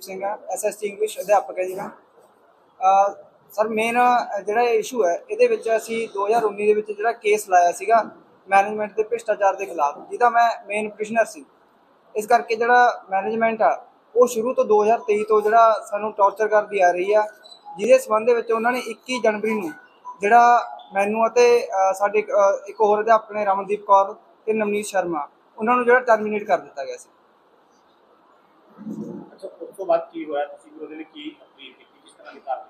ਮਨਦੀਪ ਸਿੰਘ ਹੈ SST English ਅਧਿਆਪਕ ਹੈ ਜੀ ਮੈਂ। ਸਰ ਮੇਨ ਜਿਹੜਾ ਇਸ਼ੂ ਹੈ, ਇਹਦੇ ਵਿੱਚ ਅਸੀਂ 2019 ਦੇ ਵਿੱਚ ਜਿਹੜਾ ਕੇਸ ਲਾਇਆ ਸੀਗਾ ਮੈਨੇਜਮੈਂਟ ਦੇ ਭ੍ਰਿਸ਼ਟਾਚਾਰ ਦੇ ਖਿਲਾਫ, ਜਿਹਦਾ ਮੈਂ ਮੇਨ ਪ੍ਰਿਸ਼ਨਰ ਸੀ। ਇਸ ਕਰਕੇ ਜਿਹੜਾ ਮੈਨੇਜਮੈਂਟ ਆ, ਉਹ ਸ਼ੁਰੂ ਤੋਂ 2023 ਤੋਂ ਜਿਹੜਾ ਸਾਨੂੰ ਟੌਰਚਰ ਕਰਦੀ ਆ ਰਹੀ ਆ, ਜਿਹਦੇ ਸੰਬੰਧ ਦੇ ਵਿੱਚ ਉਹਨਾਂ ਨੇ 21 ਜਨਵਰੀ ਨੂੰ ਜਿਹੜਾ ਮੈਨੂੰ ਅਤੇ ਸਾਡੇ ਇੱਕ ਹੋਰ ਅਧਿਆਪਕ ਨੇ, ਰਮਨਦੀਪ ਕੌਰ ਤੇ ਨਵਨੀਤ ਸ਼ਰਮਾ, ਉਹਨਾਂ ਨੂੰ ਜਿਹੜਾ ਟਰਮੀਨੇਟ ਕਰ ਦਿੱਤਾ ਗਿਆ ਸੀ। ਤੋਂ ਬਾਅਦ ਕੀ ਹੋਇਆ? ਤੁਸੀਂ ਵੀ ਉਹਦੇ ਲਈ ਕੀ ਅਪੀਲ ਕੀਤੀ? ਕਿਸ ਤਰ੍ਹਾਂ ਦੀ ਕਾਰਵਾਈ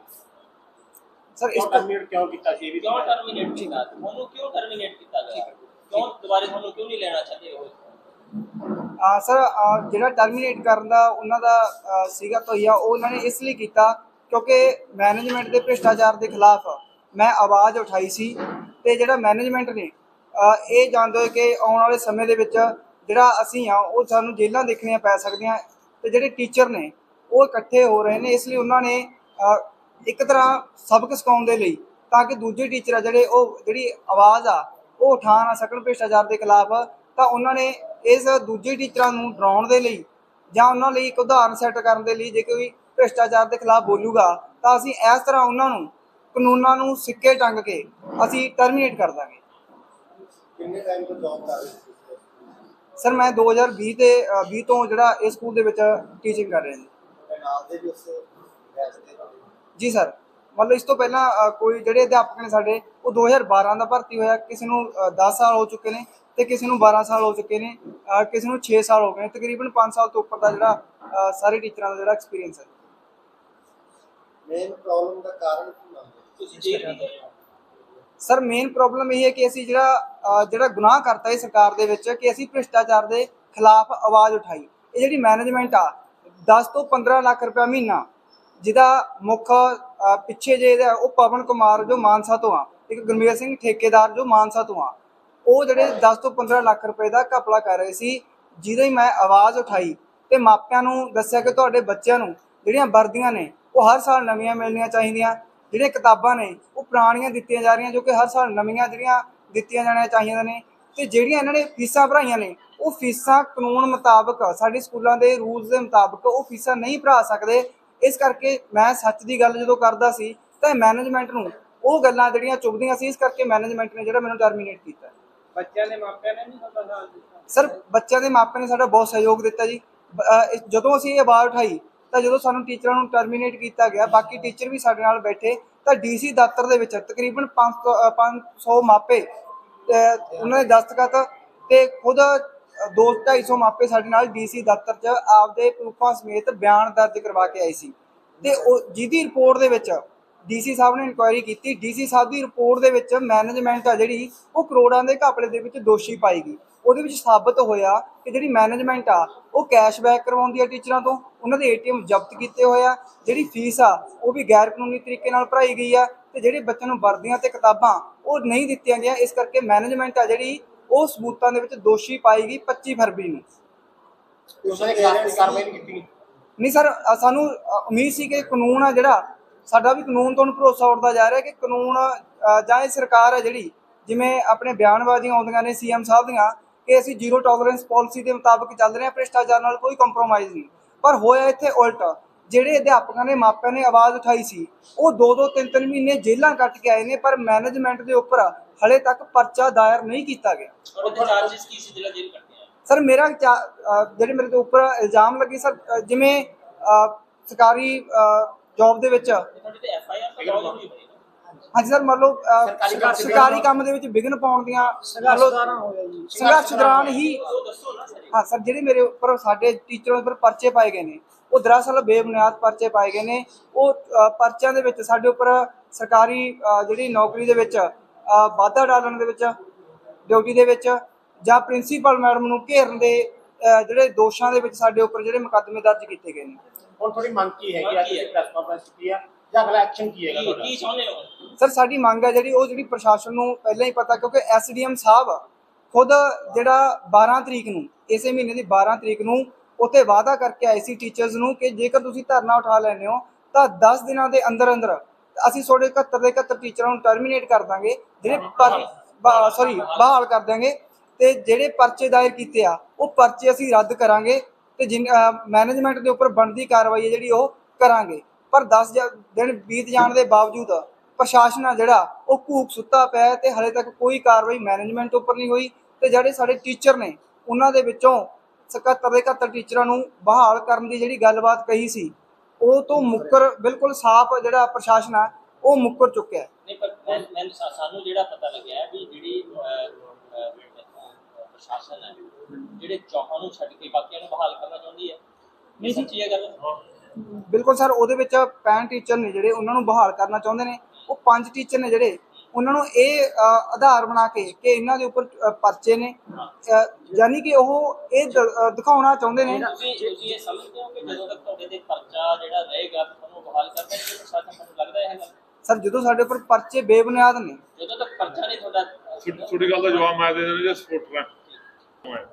ਸਰ ਇਸ ਟਰਮੀਨੇਟ ਕਿਉਂ ਕੀਤਾ? ਸੀ ਇਹ ਵੀ ਕਿਉਂ। ਟਰਮੀਨੇਟ ਕੀਤਾ? ਤੁਹਾਨੂੰ ਕਿਉਂ ਟਰਮੀਨੇਟ ਕੀਤਾ ਗਿਆ? ਕਿਉਂ ਦੁਬਾਰੇ ਤੁਹਾਨੂੰ ਕਿਉਂ ਨਹੀਂ ਲੈਣਾ ਚਾਹਤੇ ਹੋ ਆ ਸਰ ਜਿਹੜਾ ਟਰਮੀਨੇਟ ਕਰਨ ਦਾ ਉਹਨਾਂ ਦਾ ਸੀਗਾ ਤੋਈਆ ਉਹ ਉਹਨਾਂ ਨੇ ਇਸ ਲਈ ਕੀਤਾ ਕਿਉਂਕਿ ਮੈਨੇਜਮੈਂਟ ਦੇ ਭ੍ਰਿਸ਼ਟਾਚਾਰ ਦੇ ਖਿਲਾਫ ਮੈਂ ਆਵਾਜ਼ ਉਠਾਈ ਸੀ ਤੇ ਜਿਹੜਾ ਮੈਨੇਜਮੈਂਟ ਨੇ ਇਹ ਜਾਣਦੇ ਹੋਏ ਕਿ ਆਉਣ ਵਾਲੇ ਸਮੇਂ ਦੇ ਵਿੱਚ ਜਿਹੜਾ ਅਸੀਂ ਆ ਉਹ ਸਾਨੂੰ ਜੇਲ੍ਹਾਂ ਦੇਖਣੀਆਂ ਪੈ ਸਕਦੀਆਂ ਤੇ ਜਿਹੜੇ ਟੀਚਰ ਨੇ ਉਹ ਇਕੱਠੇ ਹੋ ਰਹੇ ਨੇ ਇਸ ਲਈ ਉਹਨਾਂ ਨੇ ਇੱਕ ਤਰ੍ਹਾਂ ਸਬਕ ਸਿਖਾਉਣ ਦੇ ਲਈ ਤਾਂ ਕਿ ਦੂਜੇ ਟੀਚਰ ਆ ਜਿਹੜੇ ਉਹ ਜਿਹੜੀ ਆਵਾਜ਼ ਆ ਉਹ ਉਠਾ ਨਾ ਸਕਣ ਭ੍ਰਿਸ਼ਟਾਚਾਰ ਦੇ ਖਿਲਾਫ ਤਾਂ ਉਹਨਾਂ ਨੇ ਇਸ ਦੂਜੇ ਟੀਚਰਾਂ ਨੂੰ ਡਰਾਉਣ ਦੇ ਲਈ ਜਾਂ ਉਹਨਾਂ ਲਈ ਇੱਕ ਉਦਾਹਰਨ ਸੈੱਟ ਕਰਨ ਦੇ ਲਈ ਜੇ ਕੋਈ ਭ੍ਰਿਸ਼ਟਾਚਾਰ ਦੇ ਖਿਲਾਫ ਬੋਲੂਗਾ ਤਾਂ ਅਸੀਂ ਇਸ ਤਰ੍ਹਾਂ ਉਹਨਾਂ ਨੂੰ ਕਾਨੂੰਨਾਂ ਨੂੰ ਸਿੱਕੇ ਟੰਗ ਕੇ ਅਸੀਂ ਟਰਮੀਨੇਟ ਕਰ ਦਾਂਗੇ। ਕਿੰਨੇ ਟਾਈਮ ਤੋਂ ਜੌਬ ਕਰ ਰਹੇ ਸਰ ਮੈਂ 2020 ਤੇ ਅ, 20 ਤੋਂ ਜਿਹੜਾ ਇਸ ਸਕੂਲ ਦੇ ਵਿੱਚ ਟੀਚਿੰਗ ਕਰ ਰਿਹਾ ਤੇ ਨਾਲ ਦੇ ਵੀ ਉਸ ਗੈਸ ਦੇ ਜੀ ਸਰ ਮਤਲਬ ਇਸ ਤੋਂ ਪਹਿਲਾਂ ਅ, ਕੋਈ ਜਿਹੜੇ ਅਧਿਆਪਕ ਨੇ ਸਾਡੇ ਉਹ 2012 ਦਾ ਭਰਤੀ ਹੋਇਆ ਕਿਸੇ ਨੂੰ ਅ, 10 ਸਾਲ ਹੋ ਚੁੱਕੇ ਨੇ ਤੇ ਕਿਸੇ ਨੂੰ 12 ਸਾਲ ਹੋ ਚੁੱਕੇ ਨੇ ਅ, ਕਿਸੇ ਨੂੰ 6 ਸਾਲ ਹੋ ਗਏ ਨੇ ਤਕਰੀਬਨ 5 ਸਾਲ ਤੋਂ ਉੱਪਰ ਦਾ ਜਿਹੜਾ ਅ, ਸਾਰੇ ਟੀਚਰਾਂ ਦਾ ਜਿਹੜਾ ਐਕਸਪੀਰੀਅੰਸ ਹੈ ਮੇਨ ਪ੍ਰੋਬਲਮ ਦਾ ਕਾਰਨ ਕੀ ਮੰਨਦੇ ਹੋ? ਤੁਸੀਂ। ਸਰ ਮੇਨ ਪ੍ਰੋਬਲਮ ਇਹ ਹੈ ਕਿ ਅਸੀਂ ਜਿਹੜਾ ਅ, ਜਿਹੜਾ ਗੁਨਾਹ ਕਰਤਾ ਹੈ ਸਰਕਾਰ ਦੇ ਵਿੱਚ ਕਿ ਅਸੀਂ ਭ੍ਰਿਸ਼ਟਾਚਾਰ ਦੇ ਖਿਲਾਫ ਆਵਾਜ਼ ਉਠਾਈ ਇਹ ਜਿਹੜੀ ਮੈਨੇਜਮੈਂਟ ਆ 10 ਤੋਂ 15 ਲੱਖ ਰੁਪਏ ਮਹੀਨਾ, ਜਿਹਦਾ ਮੁੱਖ ਪਿੱਛੇ ਜੇ ਇਹਦਾ ਉਹ ਪਵਨ ਕੁਮਾਰ ਜੋ ਮਾਨਸਾ ਤੋਂ ਆ, ਇੱਕ ਗੁਰਮੇਲ ਸਿੰਘ ਠੇਕੇਦਾਰ ਜੋ ਮਾਨਸਾ ਤੋਂ ਆ, ਉਹ ਜਿਹੜੇ 10 ਤੋਂ 15 ਲੱਖ ਰੁਪਏ ਦਾ ਘਪਲਾ ਕਰ ਰਹੇ ਸੀ, ਜਿਹਦੇ ਮੈਂ ਆਵਾਜ਼ ਉਠਾਈ ਤੇ ਮਾਪਿਆਂ ਨੂੰ ਦੱਸਿਆ ਕਿ ਤੁਹਾਡੇ ਬੱਚਿਆਂ ਨੂੰ ਜਿਹੜੀਆਂ ਵਰਦੀਆਂ ਨੇ, ਉਹ ਹਰ ਸਾਲ ਨਵੀਆਂ ਮਿਲਣੀਆਂ ਚਾਹੀਦੀਆਂ, ਜਿਹੜੀਆਂ ਕਿਤਾਬਾਂ ਨੇ, ਉਹ ਪੁਰਾਣੀਆਂ ਦਿੱਤੀਆਂ ਜਾ ਰਹੀਆਂ ਜੋ ਕਿ ਹਰ ਸਾਲ ਨਵੀਆਂ ਜਿਹੜੀਆਂ ਦਿੱਤੀਆਂ ਜਾਣੀਆਂ ਚਾਹੀਦੀਆਂ ਨੇ ਤੇ ਜਿਹੜੀਆਂ ਇਹਨਾਂ ਨੇ ਫੀਸਾਂ ਭਰਾਈਆਂ ਨੇ ਉਹ ਫੀਸਾਂ ਕਾਨੂੰਨ ਮੁਤਾਬਕ ਸਾਡੇ ਸਕੂਲਾਂ ਦੇ ਰੂਲਸ ਦੇ ਮੁਤਾਬਕ ਉਹ ਫੀਸਾਂ ਨਹੀਂ ਭਰਾ ਸਕਦੇ। ਇਸ ਕਰਕੇ ਮੈਂ ਸੱਚ ਦੀ ਗੱਲ ਜਦੋਂ ਕਰਦਾ ਸੀ ਤਾਂ ਮੈਨੇਜਮੈਂਟ ਨੂੰ ਉਹ ਗੱਲਾਂ ਜਿਹੜੀਆਂ ਚੁਭਦੀਆਂ ਸੀ ਇਸ ਕਰਕੇ ਮੈਨੇਜਮੈਂਟ ਨੇ ਜਿਹੜਾ ਮੈਨੂੰ ਟਰਮੀਨੇਟ ਕੀਤਾ। ਬੱਚਿਆਂ ਦੇ ਮਾਪਿਆਂ ਨੇ ਨਹੀਂ ਤੁਹਾਡਾ ਸਾਥ ਦਿੱਤਾ? ਸਰ ਬੱਚਿਆਂ ਦੇ ਮਾਪਿਆਂ ਨੇ ਸਾਡਾ ਬਹੁਤ ਸਹਿਯੋਗ ਦਿੱਤਾ ਜੀ। ਜਦੋਂ ਅਸੀਂ ਇਹ ਆਵਾਜ਼ ਉਠਾਈ ਤਾਂ ਜਦੋਂ ਸਾਨੂੰ ਟੀਚਰਾਂ ਨੂੰ ਟਰਮੀਨੇਟ ਕੀਤਾ ਗਿਆ ਬਾਕੀ ਟੀਚਰ ਵੀ ਸਾਡੇ ਨਾਲ ਬੈਠੇ ਤਾਂ ਡੀਸੀ ਦਫ਼ਤਰ ਦੇ ਵਿੱਚ ਤਕਰੀਬਨ 500 ਅਹ 500 ਮਾਪੇ ਉਹਨਾਂ ਦੇ ਦਸਤਖਤ ਤੇ ਖੁਦ 2-250 ਮਾਪੇ ਸਾਡੇ ਨਾਲ ਡੀਸੀ ਦਫ਼ਤਰ 'ਚ ਆਪਦੇ ਪ੍ਰੂਫਾਂ ਸਮੇਤ ਬਿਆਨ ਦਰਜ ਕਰਵਾ ਕੇ ਆਏ ਸੀ। ਤੇ ਉਹ ਜਿਹਦੀ ਰਿਪੋਰਟ ਦੇ ਵਿੱਚ ਡੀਸੀ ਸਾਹਿਬ ਨੇ ਇਨਕੁਆਇਰੀ ਕੀਤੀ, ਡੀਸੀ ਸਾਹਿਬ ਦੀ ਰਿਪੋਰਟ ਦੇ ਵਿੱਚ ਮੈਨੇਜਮੈਂਟ ਆ ਜਿਹੜੀ, ਉਹ ਕਰੋੜਾਂ ਦੇ ਘਪਲੇ ਦੇ ਵਿੱਚ ਦੋਸ਼ੀ ਪਾਈ ਗਈ। ਉਹਦੇ ਵਿੱਚ ਸਾਬਤ ਹੋਇਆ ਕਿ ਜਿਹੜੀ ਮੈਨੇਜਮੈਂਟ ਆ, ਉਹ ਕੈਸ਼ਬੈਕ ਕਰਵਾਉਂਦੀ ਆ ਟੀਚਰਾਂ ਤੋਂ, ਉਹਨਾਂ ਦੇ ਏਟੀਐਮ ਜ਼ਬਤ ਕੀਤੇ ਹੋਏ ਆ, ਜਿਹੜੀ ਫੀਸ ਆ, ਉਹ ਵੀ ਗੈਰ ਕਾਨੂੰਨੀ ਤਰੀਕੇ ਨਾਲ ਭਰਾਈ ਗਈ ਆ, ਤੇ ਜਿਹੜੇ ਬੱਚਿਆਂ ਨੂੰ ਵਰਦੀਆਂ ਤੇ ਕਿਤਾਬਾਂ, ਉਹ ਨਹੀਂ ਦਿੱਤੀਆਂ ਗਈਆਂ, ਇਸ ਕਰਕੇ ਮੈਨੇਜਮੈਂਟ ਆ ਜਿਹੜੀ ਉਹ ਸਬੂਤਾਂ ਦੇ ਵਿੱਚ ਦੋਸ਼ੀ ਪਾਈ ਗਈ 25 ਫਰਵਰੀ ਨੂੰ। ਉਹਨਾਂ ਨੇ ਕਾਰਵਾਈ ਨਹੀਂ ਕੀਤੀ? ਨਹੀਂ ਸਰ ਸਾਨੂੰ ਉਮੀਦ ਸੀ ਕਿ ਕਾਨੂੰਨ ਆ ਜਿਹੜਾ ਸਾਡਾ ਵੀ ਕਾਨੂੰਨ ਤੋਂ ਭਰੋਸਾ ਉੱਠਦਾ ਜਾ ਰਿਹਾ ਕਿ ਕਾਨੂੰਨ ਜਾਂ ਇਹ ਸਰਕਾਰ ਹੈ ਜਿਹੜੀ ਜਿਵੇਂ ਆਪਣੇ ਬਿਆਨਬਾਜ਼ੀਆਂ ਆਉਂਦੀਆਂ ਨੇ ਸੀਐਮ ਸਾਹਿਬ ਦੀਆਂ ਕਿ ਅਸੀਂ ਜ਼ੀਰੋ ਟੋਲਰੈਂਸ ਪਾਲਿਸੀ ਦੇ ਮੁਤਾਬਕ ਚੱਲ ਰਹੇ ਹਾਂ ਭ੍ਰਿਸ਼ਟਾਚਾਰ ਨਾਲ ਕੋਈ ਕੰਪਰੋਮਾਈਜ਼ ਨਹੀਂ। ਪਰ ਹੋਇਆ ਇੱਥੇ ਉਲਟ ਜਿਹੜੇ ਅਧਿਆਪਕਾਂ ਨੇ ਮਾਪਿਆਂ ਨੇ ਆਵਾਜ਼ ਉਠਾਈ ਸੀ ਉਹ ਦੋ ਦੋ ਤਿੰਨ ਤਿੰਨ ਮਹੀਨੇ ਜੇਲ੍ਹਾਂ ਕੱਟ ਕੇ ਆਏ ਨੇ ਪਰ ਮੈਨੇਜਮੈਂਟ ਦੇ ਉੱਪਰ ਹਲੇ ਤੱਕ ਪਰਚਾ ਦਾਇਰ ਨਹੀਂ ਕੀਤਾ ਗਿਆ। ਤੇ ਚਾਰजेस ਕੀ ਸੀ ਜਿਹੜਾ ਜੇਲ੍ਹ ਕੱਟਿਆ? ਸਰ ਮੇਰਾ ਜਿਹੜੇ ਮੇਰੇ ਤੇ ਉੱਪਰ ਇਲਜ਼ਾਮ ਲੱਗੇ ਸਰ ਜਿਵੇਂ ਸਰਕਾਰੀ ਜੌਬ ਦੇ ਵਿੱਚ ਤੁਹਾਡੇ ਤੇ ਐਫ ਆਈ ਆਰ ਤਾਂ ਬਹੁਤ ਹੋਈ ਹੋਈ ਨਾ ਹਾਂਜੀ ਸਰ ਮੰਨ ਲਓ ਸਰਕਾਰੀ ਕੰਮ ਦੇ ਵਿੱਚ ਵਿਘਨ ਪਾਉਣ ਦੀਆਂ ਸੰਘਰਸ਼ ਦੌਰਾਨ ਹੀ ਹਾਂ ਸਰ। ਜਿਹੜੇ ਮੇਰੇ ਉੱਪਰ ਸਾਡੇ ਟੀਚਰਾਂ ਉੱਪਰ ਪਰਚੇ ਪਾਏ ਗਏ ਨੇ ਉਹ ਦਰਅਸਲ ਬੇਬੁਨਿਆਦ ਪਰਚੇ ਪਾਏ ਗਏ ਨੇ। ਉਹ ਪਰਚਿਆਂ ਦੇ ਵਿੱਚ ਸਾਡੇ ਉੱਪਰ ਸਰਕਾਰੀ ਜਿਹੜੀ ਨੌਕਰੀ ਦੇ ਵਿੱਚ ਵਾਧਾ ਡਾਲਣ ਦੇ ਵਿੱਚ ਡਿਊਟੀ ਦੇ ਵਿੱਚ ਜਾਂ ਪ੍ਰਿੰਸੀਪਲ ਮੈਡਮ ਨੂੰ ਘੇਰਨ ਦੇ ਜਿਹੜੇ ਦੋਸ਼ਾਂ ਦੇ ਵਿੱਚ ਸਾਡੇ ਉੱਪਰ ਜਿਹੜੇ ਮੁਕੱਦਮੇ ਦਰਜ ਕੀਤੇ ਗਏ ਨੇ। ਹੁਣ ਤੁਹਾਡੀ ਮੰਗ ਕੀ ਆ ਕੀ ਹੈ? ਤੁਸੀਂ ਪ੍ਰੈਸ ਕਾਨਫਰੰਸ ਕੀਤੀ ਆ ਜਾਂ ਅਗਲਾ ਐਕਸ਼ਨ ਕੀ ਹੈਗਾ ਤੁਹਾਡਾ? ਕੀ ਚਾਹੁੰਦੇ ਹੋ? ਸਰ ਸਾਡੀ ਮੰਗ ਹੈ ਜਿਹੜੀ ਉਹ ਜਿਹੜੀ ਪ੍ਰਸ਼ਾਸਨ ਨੂੰ ਪਹਿਲਾਂ ਹੀ ਪਤਾ ਕਿਉਂਕਿ ਐਸਡੀਐਮ ਸਾਹਿਬ ਖੁਦ ਜਿਹੜਾ 12 ਤਰੀਕ ਨੂੰ ਇਸੇ ਮਹੀਨੇ ਦੀ 12 ਤਰੀਕ ਨੂੰ ਉੱਥੇ ਵਾਅਦਾ ਕਰਕੇ ਆਏ ਸੀ ਟੀਚਰਸ ਨੂੰ ਕਿ ਜੇਕਰ ਤੁਸੀਂ ਧਰਨਾ ਉਠਾ ਲੈਂਦੇ ਹੋ ਤਾਂ 10 ਦਿਨਾਂ ਦੇ ਅੰਦਰ ਅੰਦਰ ਅਸੀਂ ਤੁਹਾਡੇ 71 ਦੇ 71 ਟੀਚਰਾਂ ਨੂੰ ਟਰਮੀਨੇਟ ਕਰ ਦਾਂਗੇ। ਜਿਹੜੇ ਪਰ ਸੌਰੀ ਬਹਾਲ ਕਰ ਦਾਂਗੇ ਤੇ ਜਿਹੜੇ ਪਰਚੇ ਦਾਇਰ ਕੀਤੇ ਆ, ਉਹ ਪਰਚੇ ਅਸੀਂ ਰੱਦ ਕਰਾਂਗੇ ਤੇ ਜਿਨ ਮੈਨੇਜਮੈਂਟ ਦੇ ਉੱਪਰ ਬਣਦੀ ਕਾਰਵਾਈ ਹੈ ਜਿਹੜੀ ਉਹ ਕਰਾਂਗੇ। ਪਰ 10 ਦਿਨ ਬੀਤ ਜਾਣ ਦੇ ਬਾਵਜੂਦ ਪ੍ਰਸ਼ਾਸਨ ਆ ਜਿਹੜਾ, ਉਹ ਘੂਕ ਸੁੱਤਾ ਪਿਆ ਹੈ ਤੇ ਹਲੇ ਤੱਕ ਕੋਈ ਕਾਰਵਾਈ ਮੈਨੇਜਮੈਂਟ ਉੱਪਰ ਨਹੀਂ ਹੋਈ ਤੇ ਜਿਹੜੇ ਸਾਡੇ ਟੀਚਰ ਨੇ, ਉਹਨਾਂ ਦੇ ਵਿੱਚੋਂ 77 ਦੇ 71 ਟੀਚਰਾਂ ਨੂੰ ਬਹਾਲ ਕਰਨ ਦੀ ਜਿਹੜੀ ਗੱਲਬਾਤ ਕਹੀ ਸੀ, ਉਹ ਤੋਂ ਮੁੱਕਰ ਬਿਲਕੁਲ ਸਾਫ਼ ਜਿਹੜਾ ਪ੍ਰਸ਼ਾਸਨ ਆ, ਉਹ ਮੁੱਕਰ ਚੁੱਕਿਆ ਹੈ। ਨਹੀਂ ਪਰ ਮੈਂ ਮੈਂ ਸਾ- ਸਾਨੂੰ ਜਿਹੜਾ ਪਤਾ ਲੱਗਿਆ ਵੀ ਜਿਹੜੀ ਪ੍ਰਸ਼ਾਸਨ ਹੈ ਜਿਹੜੇ ਚੌਹਾਂ ਨੂੰ ਛੱਡ ਕੇ ਬਾਕੀਆਂ ਨੂੰ ਬਹਾਲ ਕਰਨਾ ਚਾਹੁੰਦੀ ਹੈ ਨਹੀਂ ਸੱਚੀ ਹੈ ਗੱਲ? ਬਿਲਕੁਲ ਸਰ ਉਹਦੇ ਵਿੱਚ 65 ਟੀਚਰ ਨੇ ਜਿਹੜੇ ਉਹਨਾਂ ਨੂੰ ਬਹਾਲ ਕਰਨਾ ਚਾਹੁੰਦੇ ਨੇ ਉਹ ਪੰਜ ਟੀਚਰ ਨੇ ਜਿਹੜੇ ਉਹਨਾਂ ਨੂੰ ਇਹ ਆਧਾਰ ਬਣਾ ਕੇ ਕਿ ਇਹਨਾਂ ਦੇ ਉੱਪਰ ਪਰਚੇ ਨੇ। ਯਾਨੀ ਕਿ ਉਹ ਇਹ ਦਿਖਾਉਣਾ ਚਾਹੁੰਦੇ ਨੇ। ਤੁਸੀਂ ਇਹ ਸਮਝਦੇ ਹੋ ਕਿ ਜਦੋਂ ਤੱਕ ਤੁਹਾਡੇ ਤੇ ਪਰਚਾ ਜਿਹੜਾ ਰਹੇਗਾ ਤੁਹਾਨੂੰ ਬਹਾਲ ਕਰਨਾ ਹੈ ਪ੍ਰਸ਼ਾਸਨ ਤੁਹਾਨੂੰ ਲੱਗਦਾ ਹੈ ਇਹ ਗੱਲ ਸਰ ਜਦੋਂ ਸਾਡੇ ਉੱਪਰ ਪਰਚੇ ਬੇਬੁਨਿਆਦ ਨੇ। ਜਦੋਂ ਤੱਕ ਪਰਚਾ ਨਹੀਂ ਤੁਹਾਡਾ ਛੋਟੀ ਛੋਟੀ ਗੱਲ ਦਾ ਜਵਾਬ ਮੈਂ ਦੇ ਦੇਣਾ ਜੇ ਸਪੋਰਟਰ ਹੈ।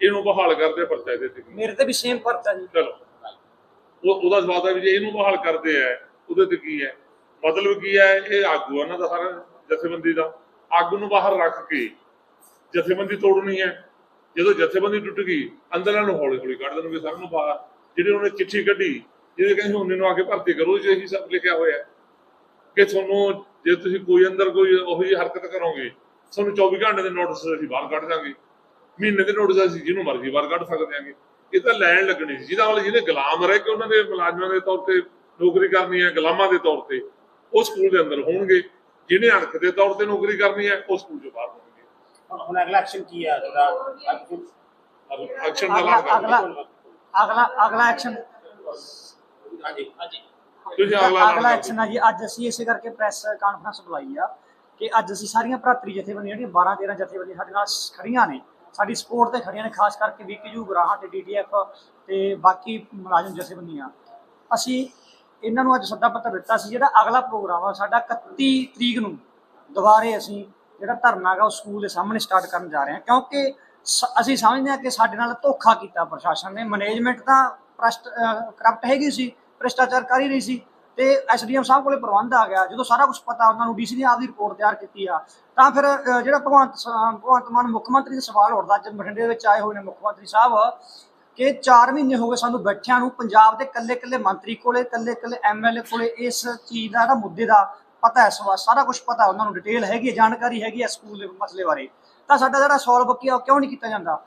ਇਹਨੂੰ ਬਹਾਲ ਕਰਦੇ ਆ ਪਰਚਾ ਇਹਦੇ ਤੇ। ਮੇਰੇ ਤੇ ਵੀ ਸੇਮ ਪਰਚਾ ਜੀ। ਚਲੋ। ਉਹ ਉਹਦਾ ਜਵਾਬ ਹੈ ਵੀ ਜੇ ਇਹਨੂੰ ਬਹਾਲ ਕਰਦੇ ਆ ਉਹਦੇ ਤੇ ਕੀ ਹੈ? ਮਤਲਬ ਕੀ ਹੈ? ਇਹ ਆਗੂ ਆ ਉਹਨਾਂ ਦਾ ਸਾਰਾ ਜਥੇਬੰਦੀ ਦਾ। ਆਗੂ ਨੂੰ ਬਾਹਰ ਰੱਖ ਕੇ ਜਥੇਬੰਦੀ ਤੋੜਨੀ ਹੈ। ਜਦੋਂ ਜਥੇਬੰਦੀ ਟੁੱਟ ਗਈ ਅੰਦਰਾਂ ਨੂੰ ਹੌਲੀ ਹੌਲੀ ਕੱਢ ਦੇਣਗੇ ਸਭ ਨੂੰ ਬਾਹਰ। ਜਿਹੜੇ ਉਹਨੇ ਚਿੱਠੀ ਕੱਢੀ ਜਿਹਦੇ ਕਹਿੰਦੇ ਉਹਨੇ ਨੂੰ ਆ ਕੇ ਭਰਤੀ ਕਰੋ ਜੇ ਇਹੀ ਸਭ ਲਿਖਿਆ ਹੋਇਆ। ਹੈ ਕਿ ਤੁਹਾਨੂੰ ਜੇ ਤੁਸੀਂ ਕੋਈ ਅੰਦਰ ਕੋਈ ਉਹੋ ਜਿਹੀ ਹਰਕਤ ਕਰੋਗੇ ਤੁਹਾਨੂੰ 24 ਘੰਟੇ ਦੇ ਨੋਟਿਸ ਅਸੀਂ ਬਾਹਰ ਕੱਢ ਦਾਂਗੇ। ਮਹੀਨੇ ਦੇ ਨੋਟਿਸ ਅਸੀਂ ਜਿਹਨੂੰ ਮਰਜ਼ੀ ਬਾਹਰ ਕੱਢ ਸਕਦੇ ਆਂਗੇ। ਇਹ ਤਾਂ ਲੈਣ ਲੱਗਣੀ ਸੀ। ਜਿਹਦਾ ਵਾਲੇ ਜਿਹਨੇ ਗੁਲਾਮ ਰਹਿ ਕੇ ਉਹਨਾਂ ਦੇ ਮੁਲਾਜ਼ਮਾਂ ਦੇ ਤੌਰ ਤੇ ਨੌਕਰੀ ਕਰਨੀ ਹੈ ਗੁਲਾਮਾਂ ਦੇ ਤੌਰ ਤੇ ਉਹ ਸਕੂਲ ਦੇ ਅੰਦਰ ਹੋਣਗੇ। ਜਿਹਨੇ ਅਣਖ ਦੇ ਤੌਰ ਤੇ ਨੌਕਰੀ ਕਰਨੀ ਹੈ ਉਹ ਸਕੂਲ ਚੋਂ ਬਾਹਰ ਹੋਣਗੇ। ਹੁਣ- ਅਗਲਾ ਐਕਸ਼ਨ ਕੀ ਹੈ ਤੁਹਾਡਾ ਐਕਸ਼ਨ ਦਾ ਅਗਲਾ ਅਗਲਾ ਅਗਲਾ ਐਕਸ਼ਨ ਹਾਂਜੀ ਹਾਂਜੀ। ਤੁਸੀਂ ਅਗਲਾ ਅਗਲਾ ਐਕਸ਼ਨ ਆ ਜੀ। ਅੱਜ ਅਸੀਂ ਇਸੇ ਕਰਕੇ ਪ੍ਰੈਸ ਕਾਨਫਰੰਸ ਬੁਲਾਈ ਆ ਕਿ ਅੱਜ ਅਸੀਂ ਸਾਰੀਆਂ ਭਰਾਤਰੀ ਜਥੇਬੰਦੀਆਂ ਜਿਹੜੀਆਂ 12 13 ਜਥੇਬੰਦੀਆਂ ਸਾਡੇ ਨਾਲ ਖੜੀਆਂ ਨੇ ਸਾਡੀ ਸਪੋਰਟ ਤੇ ਖੜੀਆਂ ਨੇ ਖਾਸ ਕਰਕੇ ਵੀਕੇਯੂ ਗਰਾਹਾਂ ਤੇ ਡੀਡੀਐਫ ਤੇ ਬਾਕੀ ਮੁਲਾਜ਼ਮ ਜਥੇਬੰਦੀਆਂ। ਅਸੀਂ ਇਹਨਾਂ ਨੂੰ ਅੱਜ ਸੱਦਾ ਪੱਤਰ ਦਿੱਤਾ ਸੀ ਜਿਹੜਾ ਅਗਲਾ ਪ੍ਰੋਗਰਾਮ ਆ ਸਾਡਾ 31 ਤਰੀਕ ਨੂੰ ਦੁਬਾਰੇ ਅਸੀਂ ਜਿਹੜਾ ਧਰਨਾ ਉਹ ਸਕੂਲ ਦੇ ਸਾਹਮਣੇ ਸਟਾਰਟ ਕਰਨ ਜਾ ਰਹੇ ਹਾਂ। ਕਿਉਂਕਿ ਸ- ਅਸੀਂ ਸਮਝਦੇ ਹਾਂ ਕਿ ਸਾਡੇ ਨਾਲ ਧੋਖਾ ਕੀਤਾ ਪ੍ਰਸ਼ਾਸਨ ਨੇ। ਮੈਨੇਜਮੈਂਟ ਤਾਂ ਕਰਪਟ ਹੈਗੀ ਸੀ। ਭ੍ਰਿਸ਼ਟਾਚਾਰ ਕਰ ਹੀ ਰਹੀ ਸੀ ਤੇ ਐਸਡੀਐਮ ਸਾਹਿਬ ਕੋਲੇ ਪ੍ਰਬੰਧ ਆ ਗਿਆ। ਜਦੋਂ ਸਾਰਾ ਕੁਝ ਪਤਾ, ਉਹਨਾਂ ਨੂੰ ਡੀਸੀ ਨੇ ਆਪਦੀ ਰਿਪੋਰਟ ਤਿਆਰ ਕੀਤੀ ਆ। ਤਾਂ ਫਿਰ ਜਿਹੜਾ ਭਗਵੰਤ ਭਗਵੰਤ ਮਾਨ ਮੁੱਖ ਮੰਤਰੀ ਦਾ ਸਵਾਲ ਉੱਠਦਾ ਅੱਜ ਬਠਿੰਡੇ ਦੇ ਵਿੱਚ ਆਏ ਹੋਏ ਨੇ ਮੁੱਖ ਮੰਤਰੀ ਸਾਹਿਬ, ਕਿ 4 ਮਹੀਨੇ ਹੋ ਗਏ ਸਾਨੂੰ ਬੈਠਿਆਂ ਨੂੰ ਪੰਜਾਬ ਦੇ ਕੱਲੇ-ਕੱਲੇ ਮੰਤਰੀ ਕੋਲੇ ਕੱਲੇ-ਕੱਲੇ ਐਮਐਲਏ ਕੋਲੇ, ਇਸ ਚੀਜ਼ ਦਾ ਮੁੱਦੇ ਦਾ ਪਤਾ ਹੈ ਸਵਾ ਸਾਰਾ ਕੁਝ ਪਤਾ, ਉਹਨਾਂ ਨੂੰ ਡਿਟੇਲ ਹੈਗੀ ਹੈ, ਜਾਣਕਾਰੀ ਹੈਗੀ ਹੈ ਸਕੂਲ ਦੇ ਮਸਲੇ ਬਾਰੇ। ਤਾਂ ਸਾਡਾ ਜਿਹੜਾ ਸੋਲਵ ਕੀ ਉਹ ਕਿਉਂ ਨਹੀਂ ਕੀਤਾ ਜਾਂਦਾ?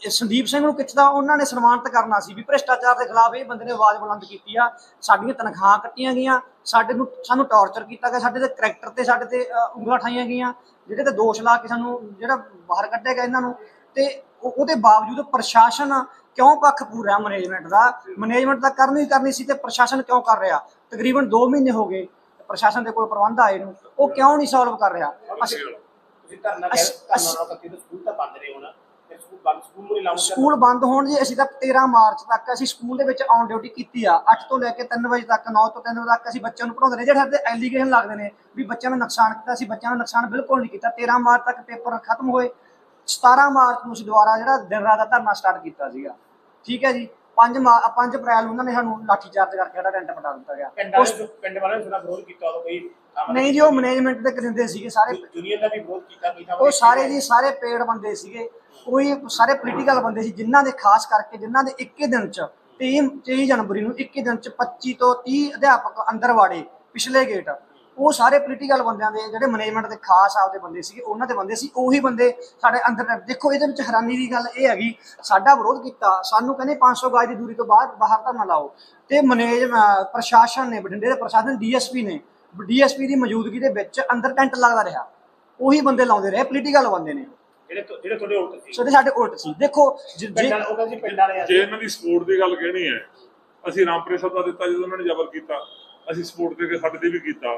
ਸੰਦੀਪ ਸਿੰਘ ਨੂੰ ਕਿੱਥੇ ਦਾ ਉਹਨਾਂ ਨੇ ਸਨਮਾਨਿਤ ਕਰਨਾ ਸੀ ਵੀ ਭ੍ਰਿਸ਼ਟਾਚਾਰ ਦੇ ਖਿਲਾਫ ਇਹ ਬੰਦੇ ਨੇ ਆਵਾਜ਼ ਬੁਲੰਦ ਕੀਤੀ ਆ ਸਾਡੀਆਂ ਤਨਖਾਹਾਂ ਕੱਟੀਆਂ ਗਈਆਂ ਸਾਡੇ ਨੂੰ ਸਾਨੂੰ ਟੌਰਚਰ ਕੀਤਾ ਗਿਆ ਸਾਡੇ ਦੇ ਕਰੈਕਟਰ ਤੇ ਸਾਡੇ ਤੇ ਉਂਗਲਾਂ ਠਾਈਆਂ ਗਈਆਂ ਜਿਹੜੇ ਤੇ ਦੋਸ਼ ਲਾ ਕੇ ਸਾਨੂੰ ਜਿਹੜਾ ਬਾਹਰ ਕੱਢਿਆ ਗਿਆ ਇਹਨਾਂ ਨੂੰ ਤੇ ਉਹ- ਉਹਦੇ ਬਾਵਜੂਦ ਪ੍ਰਸ਼ਾਸਨ ਕਿਉਂ ਪੱਖ ਪੂਰਾ ਮੈਨੇਜਮੈਂਟ ਦਾ? ਮੈਨੇਜਮੈਂਟ ਤਾਂ ਕਰਨੀ ਕਰਨੀ ਸੀ ਤੇ ਪ੍ਰਸ਼ਾਸਨ ਕਿਉਂ ਕਰ ਰਿਹਾ? ਤਕਰੀਬਨ 2 ਮਹੀਨੇ ਹੋ ਗਏ ਪ੍ਰਸ਼ਾਸਨ ਦੇ ਕੋਲ ਪ੍ਰਬੰਧ ਆਏ ਨੂੰ ਉਹ ਕਿਉਂ ਨਹੀਂ ਸੋਲਵ ਕਰ ਰਿਹਾ? ਅਸੀਂ ਧਰਨਾ ਅਸ- ਧਰਨਾ ਕਰਕੇ ਤਾਂ ਸਕੂਲ ਤਾਂ ਬੰਦ ਰਹੇ ਹੋਣਾ। ਸਕੂਲ ਬੰਦ ਸਕੂਲ ਬੰਦ ਹੋਣ ਜੀ, ਅਸੀਂ ਤਾਂ 13 ਮਾਰਚ ਤੱਕ ਅਸੀਂ ਸਕੂਲ ਦੇ ਵਿੱਚ ਔਨ ਡਿਊਟੀ ਕੀਤੀ ਆ। 8 ਤੋਂ ਲੈ ਕੇ 3 ਵਜੇ ਤੱਕ 9 ਤੋਂ 3 ਵਜੇ ਤੱਕ ਅਸੀਂ ਬੱਚਿਆਂ ਨੂੰ ਪੜਾਉਂਦੇ ਰਹੇ। ਜਿਹੜੇ ਸਾਡੇ ਐਲੀਗੇਸ਼ਨ ਲੱਗਦੇ ਨੇ ਵੀ ਬੱਚਿਆਂ ਨੂੰ ਨੁਕਸਾਨ ਕੀਤਾ, ਅਸੀਂ ਬੱਚਿਆਂ ਨੂੰ ਨੁਕਸਾਨ ਬਿਲਕੁਲ ਨਹੀਂ ਕੀਤਾ। 13 ਮਾਰਚ ਤੱਕ ਪੇਪਰ ਖਤਮ ਹੋਏ। 17 ਮਾਰਚ ਨੂੰ ਅਸੀਂ ਦੁਬਾਰਾ ਜਿਹੜਾ ਦਿਨ ਰਾਤ ਦਾ ਧਰਨਾ ਸਟਾਰਟ ਕੀਤਾ ਸੀਗਾ। ਠੀਕ ਹੈ ਜੀ? 5 5 ਅਪ੍ਰੈਲ ਨੂੰ ਉਹਨਾਂ ਨੇ ਸਾਨੂੰ ਲਾਠੀ ਚਾਰਜ ਕਰਕੇ ਸਾਡਾ ਟੈਂਟ ਪਟਾ ਦਿੱਤਾ ਗਿਆ। ਪਿੰਡ ਵਾਲੇ ਪਿੰਡ ਵਾਲਿਆਂ ਨੇ ਸੁਣਾ ਵਿਰੋਧ ਕੀਤਾ ਉਦੋਂ ਕੋਈ ਕੰਮ ਨਹੀਂ ਜੀ ਉਹ ਮੈਨੇਜਮੈਂਟ ਦੇ ਕਰਿੰਦੇ ਸੀਗੇ ਸਾਰੇ ਯੂਨੀਅਨ ਦਾ ਵੀ ਵਿਰੋਧ ਕੀਤਾ ਕੀਤਾ ਉਹ ਸਾਰੇ ਜੀ ਸਾਰੇ ਪੇਡ ਬੰਦੇ ਸੀਗੇ। ਕੋਈ ਸਾਰੇ ਪੋਲੀਟੀਕਲ ਬੰਦੇ ਸੀ ਜਿਨ੍ਹਾਂ ਦੇ ਖਾਸ ਕਰਕੇ ਜਿਨ੍ਹਾਂ ਦੇ ਇੱਕੇ ਦਿਨ ਚ 23 23 ਜਨਵਰੀ ਨੂੰ ਇੱਕੇ ਦਿਨ ਚ 25 ਤੋਂ 30 ਅਧਿਆਪਕ ਅੰਦਰ ਵਾੜੇ ਪਿਛਲੇ ਗੇਟ ਉਹ ਸਾਰੇ ਪੋਲੀਟੀਕਲ ਬੰਦਿਆਂ ਦੇ ਜਿਹੜੇ ਮੈਨੇਜਮੈਂਟ ਦੇ ਖਾਸ ਆਪਦੇ ਬੰਦੇ ਸੀਗੇ ਉਹਨਾਂ ਦੇ ਬੰਦੇ ਸੀ ਉਹੀ ਬੰਦੇ ਸਾਡੇ ਅੰਦਰ ਦੇਖੋ ਇਹਦੇ ਵਿੱਚ ਹੈਰਾਨੀ ਦੀ ਗੱਲ ਇਹ ਹੈਗੀ ਸਾਡਾ ਵਿਰੋਧ ਕੀਤਾ ਸਾਨੂੰ ਕਹਿੰਦੇ 500 ਗਜ ਦੀ ਦੂਰੀ ਤੋਂ ਬਾਹਰ ਬਾਹਰ ਧਰਨਾ ਲਾਓ। ਤੇ ਮੈਨੇਜ ਪ੍ਰਸ਼ਾਸਨ ਨੇ ਬਠਿੰਡੇ ਦੇ ਪ੍ਰਸ਼ਾਸਨ ਡੀਐਸਪੀ ਨੇ ਡੀਐਸਪੀ ਦੀ ਮੌਜੂਦਗੀ ਦੇ ਵਿੱਚ ਅੰਦਰ ਟੈਂਟ ਲੱਗਦਾ ਰਿਹਾ। ਉਹੀ ਬੰਦੇ ਲਾਉਂਦੇ ਰਹੇ ਪੋਲੀਟੀਕਲ ਬੰਦੇ ਨੇ। ਜਿਹੜੇ ਤੁ- ਜਿਹੜੇ ਤੁਹਾਡੇ ਉਲਟ ਸੀ। ਜਿਹੜੇ ਸਾਡੇ ਉਲਟ ਸੀ। ਦੇਖੋ ਜ- ਉਹ ਕਹਿੰਦੇ ਪਿੰਡ ਵਾਲੇ ਜੇ ਇਹਨਾਂ ਦੀ ਸਪੋਰਟ ਦੀ ਗੱਲ ਕਹਿਣੀ ਹੈ ਅਸੀਂ ਰਾਮਪੁਰੇ ਸਾਹਿਬ ਦਾ ਦਿੱਤਾ ਜਦੋਂ ਉਹਨਾਂ ਨੇ ਜ਼ਬਰ ਕੀਤਾ ਅਸੀਂ ਸਪੋਰਟ ਦੇ ਕੇ ਸਾਡੇ ਤੇ ਵੀ ਕੀਤਾ।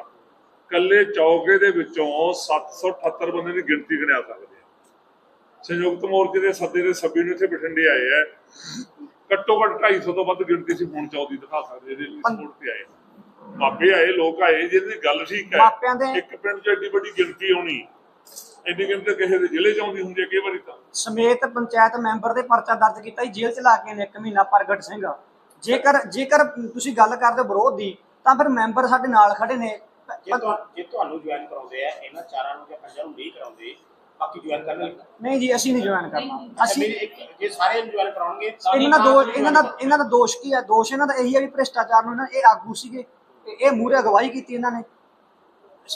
ਕੱਲੇ ਚੌਕੇ ਦੇ ਵਿੱਚੋਂ 778 ਬੰਦੇ ਦੀ ਗਿਣਤੀ ਗਿਣਿਆ ਸਕਦੇ ਆ ਸੰਯੁਕਤ ਮੋਰਚੇ ਦੇ ਸੱਦੇ ਦੇ ਸਭ్యులు ਨੂੰ ਇੱਥੇ ਬਠਿੰਡੇ ਆਏ ਆ ਘੱਟੋ ਘੱਟ 250 ਤੋਂ ਵੱਧ ਗਿਣਤੀ ਸੀ ਹੁਣ ਚੌਦੀ ਦਿਖਾ ਸਕਦੇ ਜਿਹਦੇ ਸਪੋਰਟ ਤੇ ਆਏ। ਮਾਪੇ ਆਏ ਲੋਕ ਆਏ ਜਿਹਦੀ ਗੱਲ ਠੀਕ ਹੈ। ਇੱਕ ਪਿੰਡ 'ਚ ਐਡੀ ਵੱਡੀ ਗਿਣਤੀ ਆਉਣੀ ਐਡੀ ਗਿਣਤੀ ਕਿਸੇ ਦੇ ਜ਼ਿਲ੍ਹੇ 'ਚ ਆਉਂਦੀ ਹੁੰਦੀ ਹੈ ਕਈ ਵਾਰੀ ਤਾਂ। ਸਮੇਤ ਪੰਚਾਇਤ ਮੈਂਬਰ ਦੇ ਪਰਚਾ ਦਰਜ ਕੀਤਾ ਜੀ ਜੇਲ੍ਹ ਚ ਲਾ ਕੇ ਨੇ ਇੱਕ ਮਹੀਨਾ ਪ੍ਰਗਟ ਸਿੰਘ। ਜੇਕਰ ਜੇਕਰ ਤੁਸੀਂ ਗੱਲ ਕਰਦੇ ਵਿਰੋਧ ਦੀ ਤਾਂ ਫਿਰ ਮੈਂਬਰ ਸਾਡੇ ਨਾਲ ਖੜੇ ਨੇ। ਜੇ ਤੁਹਾਨੂੰ ਜੇ ਤੁਹਾਨੂੰ ਜੁਆਇਨ ਕਰਾਉਂਦੇ ਆ ਇਹਨਾਂ ਚਾਰਾਂ ਨੂੰ ਜਾਂ ਪੰਜਾਂ ਨੂੰ ਨਹੀਂ ਕਰਾਉਂਦੇ ਬਾਕੀ ਜੁਆਇਨ ਕਰਨਗੇ ਨਹੀਂ ਜੀ ਅਸੀਂ ਨਹੀਂ ਜੁਆਇਨ ਕਰਨਾ। ਅਸੀਂ ਮੇਰੀ ਇੱਕ ਜੇ ਸਾਰੇ ਜੁਆਇਨ ਕਰਾਉਣਗੇ ਇਹਨਾਂ ਦਾ ਦੋਸ਼ ਇਹਨਾਂ ਦਾ ਇਹਨਾਂ ਦਾ ਦੋਸ਼ ਕੀ ਹੈ? ਦੋਸ਼ ਇਹਨਾਂ ਦਾ ਇਹੀ ਹੈ ਵੀ ਭ੍ਰਿਸ਼ਟਾਚਾਰ ਨੂੰ ਇਹਨਾਂ ਇਹ ਆਗੂ ਸੀਗੇ ਤੇ ਇਹ ਮੂਹਰੇ ਅਗਵਾਈ ਕੀਤੀ ਇਹਨਾਂ ਨੇ।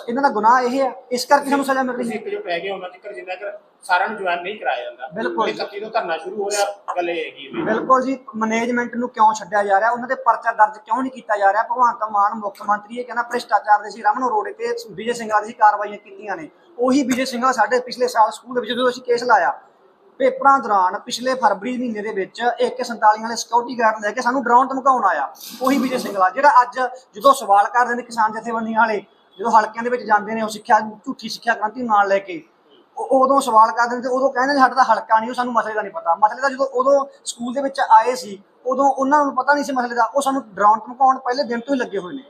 ਇਹਨਾਂ ਦਾ ਗੁਨਾਹ ਇਹ ਹੈ ਇਸ ਕਰਕੇ ਸਾਨੂੰ ਸਜ਼ਾ ਮਿਲ ਰਹੀ ਹੈ ਜੋ ਪੈ ਗਏ ਉਹਨਾਂ ਚਿਕਰ ਜਿੰਨਾ ਚਿਰ ਸਾਰਿਆਂ ਨੂੰ ਜੁਆਇਨ ਨਹੀਂ ਕਰਾਇਆ ਜਾਂਦਾ। ਬਿਲਕੁਲ। ਇਹ 31 ਤੋਂ ਧਰਨਾ ਸ਼ੁਰੂ ਹੋ ਰਿਹਾ ਗੱਲ ਇਹ ਹੈਗੀ ਬਿਲਕੁਲ ਜੀ ਮੈਨੇਜਮੈਂਟ ਨੂੰ ਕਿਉਂ ਛੱਡਿਆ ਜਾ ਰਿਹਾ? ਉਹਨਾਂ ਦੇ ਪਰਚਾ ਦਰਜ ਕਿਉਂ ਨਹੀਂ ਕੀਤਾ ਜਾ ਰਿਹਾ? ਭਗਵੰਤ ਮਾਨ ਮੁੱਖ ਮੰਤਰੀ ਇਹ ਕਹਿੰਦਾ ਭ੍ਰਿਸ਼ਟਾਚਾਰ ਦੇ ਸੀ ਰਮਨ ਅਰੋੜੇ ਤੇ ਵਿਜੇ ਸਿੰਘਲਾ ਦੀ ਸੀ ਕਾਰਵਾਈਆਂ ਕੀਤੀਆਂ ਨੇ। ਉਹੀ ਵਿਜੇ ਸਿੰਘਲਾ ਸਾਡੇ ਪਿਛਲੇ ਸਾਲ ਸਕੂਲ ਦੇ ਵਿੱਚ ਜਦੋਂ ਅਸੀਂ ਕੇਸ ਲਾਇਆ ਪੇਪਰਾਂ ਦੌਰਾਨ ਪਿਛਲੇ ਫਰਵਰੀ ਮਹੀਨੇ ਦੇ ਵਿੱਚ AK47 ਵਾਲੇ ਸਿਕਿਉਰਿਟੀ ਗਾਰਡ ਲੈ ਕੇ ਸਾਨੂੰ ਡਰਾਉਣ ਧਮਕਾਉਣ ਆਇਆ। ਉਹੀ ਵਿਜੇ ਸਿੰਘਲਾ ਜਿਹੜਾ ਅੱਜ ਜਦੋਂ ਸਵਾਲ ਕਰਦੇ ਨੇ ਕਿਸਾਨ ਜਥੇਬੰਦੀਆਂ ਵਾਲੇ ਜਦੋਂ ਹਲਕਿਆਂ ਦੇ ਵਿੱਚ ਜਾਂਦੇ ਨੇ, ਉਹ ਸਿੱਖਿਆ, ਝੂਠੀ ਸਿੱਖਿਆ ਕ੍ਰਾਂਤੀ ਨੂੰ ਨਾਲ ਲੈ ਕੇ, ਉਹ ਉਦੋਂ ਸਵਾਲ ਕਰਦੇ ਨੇ ਤੇ ਉਦੋਂ ਕਹਿੰਦੇ ਨੇ ਸਾਡਾ ਤਾਂ ਹਲਕਾ ਨਹੀਂ, ਉਹ ਸਾਨੂੰ ਮਸਲੇ ਦਾ ਨਹੀਂ ਪਤਾ। ਮਸਲੇ ਦਾ ਜਦੋਂ ਉਦੋਂ ਸਕੂਲ ਦੇ ਵਿੱਚ ਆਏ ਸੀ, ਉਦੋਂ ਉਹਨਾਂ ਨੂੰ ਪਤਾ ਨਹੀਂ ਸੀ ਮਸਲੇ ਦਾ, ਉਹ ਸਾਨੂੰ ਡਰਾਉਣ, ਧਮਕਾਉਣ ਪਹਿਲੇ ਦਿਨ ਤੋਂ ਹੀ ਲੱਗੇ ਹੋਏ ਨੇ।